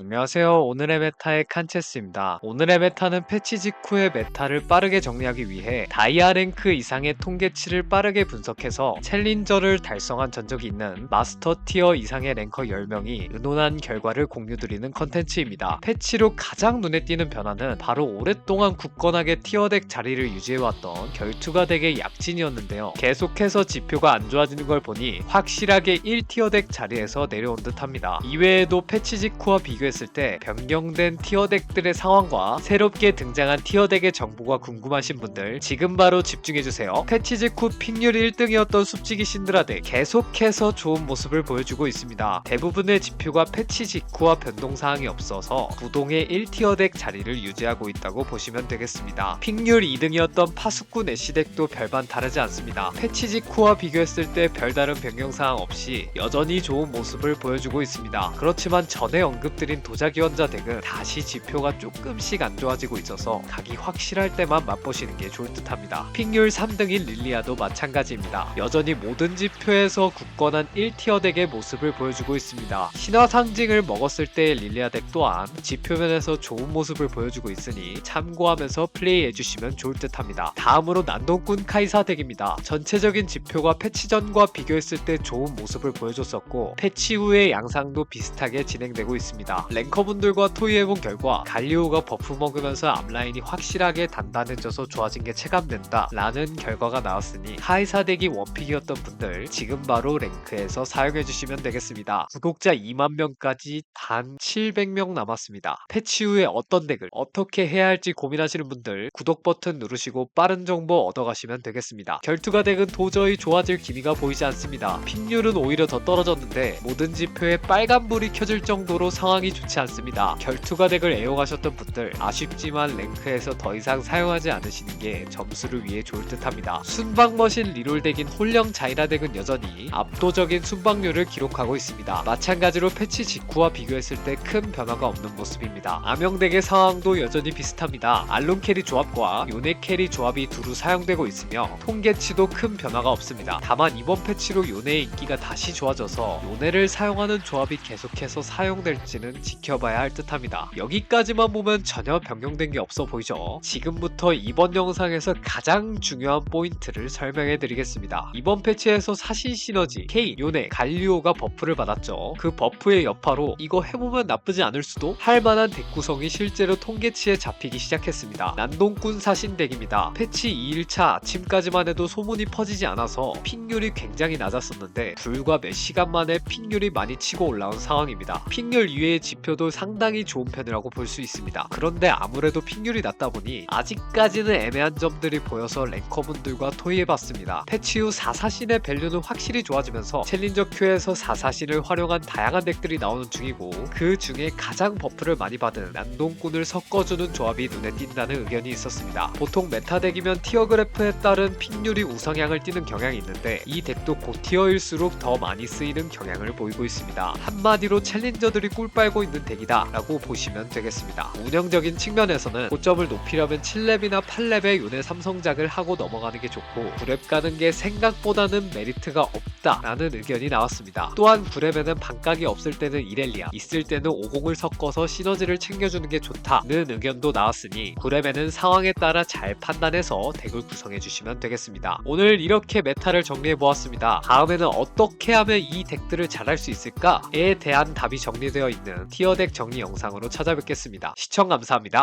안녕하세요. 오늘의 메타의 칸체스입니다. 오늘의 메타는 패치 직후의 메타를 빠르게 정리하기 위해 다이아 랭크 이상의 통계치를 빠르게 분석해서 챌린저를 달성한 전적이 있는 마스터 티어 이상의 랭커 10명이 의논한 결과를 공유드리는 컨텐츠입니다. 패치로 가장 눈에 띄는 변화는 바로 오랫동안 굳건하게 티어덱 자리를 유지해왔던 결투가 덱의 약진이었는데요. 계속해서 지표가 안 좋아지는 걸 보니 확실하게 1티어 덱 자리에서 내려온 듯 합니다. 이외에도 패치 직후와 비교 했을 때 변경된 티어 덱들의 상황과 새롭게 등장한 티어 덱의 정보가 궁금하신 분들 지금 바로 집중해주세요. 패치 직후 픽률 1등이었던 숲지기 신드라 덱 계속해서 좋은 모습을 보여주고 있습니다. 대부분의 지표가 패치 직후와 변동사항이 없어서 부동의 1티어 덱 자리를 유지하고 있다고 보시면 되겠습니다. 픽률 2등이었던 파수꾼 애쉬덱도 별반 다르지 않습니다. 패치 직후와 비교했을 때 별다른 변경사항 없이 여전히 좋은 모습을 보여주고 있습니다. 그렇지만 전에 언급드린 도자기원자 덱은 다시 지표가 조금씩 안 좋아지고 있어서 각이 확실할 때만 맛보시는 게 좋을 듯 합니다. 픽률 3등인 릴리아도 마찬가지입니다. 여전히 모든 지표에서 굳건한 1티어 덱의 모습을 보여주고 있습니다. 신화 상징을 먹었을 때의 릴리아 덱 또한 지표면에서 좋은 모습을 보여주고 있으니 참고하면서 플레이해주시면 좋을 듯 합니다. 다음으로 난동꾼 카이사 덱입니다. 전체적인 지표가 패치 전과 비교했을 때 좋은 모습을 보여줬었고 패치 후의 양상도 비슷하게 진행되고 있습니다. 랭커분들과 토의해본 결과 갈리오가 버프 먹으면서 앞라인이 확실하게 단단해져서 좋아진 게 체감된다 라는 결과가 나왔으니 카이사 덱이 원픽이었던 분들 지금 바로 랭크에서 사용해주시면 되겠습니다. 구독자 2만 명까지 단 700명 남았습니다. 패치 후에 어떤 덱을 어떻게 해야 할지 고민하시는 분들 구독 버튼 누르시고 빠른 정보 얻어가시면 되겠습니다. 결투가 덱은 도저히 좋아질 기미가 보이지 않습니다. 픽률은 오히려 더 떨어졌는데 모든 지표에 빨간불이 켜질 정도로 상황이 좋지 않습니다. 결투가 덱을 애용하셨던 분들 아쉽지만 랭크에서 더 이상 사용하지 않으시는 게 점수를 위해 좋을 듯합니다. 순방머신 리롤 덱인 홀령 자이라 덱은 여전히 압도적인 순방률을 기록하고 있습니다. 마찬가지로 패치 직후와 비교했을 때 큰 변화가 없는 모습입니다. 암영 덱의 상황도 여전히 비슷합니다. 알론 캐리 조합과 요네 캐리 조합이 두루 사용되고 있으며 통계치도 큰 변화가 없습니다. 다만 이번 패치로 요네의 인기가 다시 좋아져서 요네를 사용하는 조합이 계속해서 사용될지는 지켜봐야 할 듯합니다. 여기까지만 보면 전혀 변경된 게 없어 보이죠? 지금부터 이번 영상에서 가장 중요한 포인트를 설명해 드리겠습니다. 이번 패치에서 사신 시너지, K, 요네, 갈리오가 버프를 받았죠. 그 버프의 여파로 이거 해보면 나쁘지 않을 수도 할 만한 덱 구성이 실제로 통계치에 잡히기 시작했습니다. 난동꾼 사신 덱입니다. 패치 2일차 아침까지만 해도 소문이 퍼지지 않아서 픽률이 굉장히 낮았었는데 불과 몇 시간 만에 픽률이 많이 치고 올라온 상황입니다. 픽률 이외의 지표도 상당히 좋은 편이라고 볼 수 있습니다. 그런데 아무래도 픽률이 낮다 보니 아직까지는 애매한 점들이 보여서 랭커분들과 토의해봤습니다. 패치 후 4사신의 밸류는 확실히 좋아지면서 챌린저 큐에서 4사신을 활용한 다양한 덱들이 나오는 중이고 그 중에 가장 버프를 많이 받은 난동꾼을 섞어주는 조합이 눈에 띈다는 의견이 있었습니다. 보통 메타 덱이면 티어 그래프에 따른 픽률이 우성향을 띠는 경향이 있는데 이 덱도 고티어일수록 더 많이 쓰이는 경향을 보이고 있습니다. 한마디로 챌린저들이 꿀빨 고 있는 덱이다 라고 보시면 되겠습니다. 운영적인 측면에서는 고점을 높이려면 7렙이나 8렙의 요네 삼성작을 하고 넘어가는 게 좋고 9렙 가는 게 생각보다는 메리트가 없다 라는 의견이 나왔습니다. 또한 9렙에는 반각이 없을 때는 이렐리아 있을 때는 50을 섞어서 시너지를 챙겨주는 게 좋다는 의견도 나왔으니 9렙에는 상황에 따라 잘 판단해서 덱을 구성해 주시면 되겠습니다. 오늘 이렇게 메타를 정리해 보았습니다. 다음에는 어떻게 하면 이 덱들을 잘할 수 있을까에 대한 답이 정리되어 있는 티어 덱 정리 영상으로 찾아뵙겠습니다. 시청 감사합니다.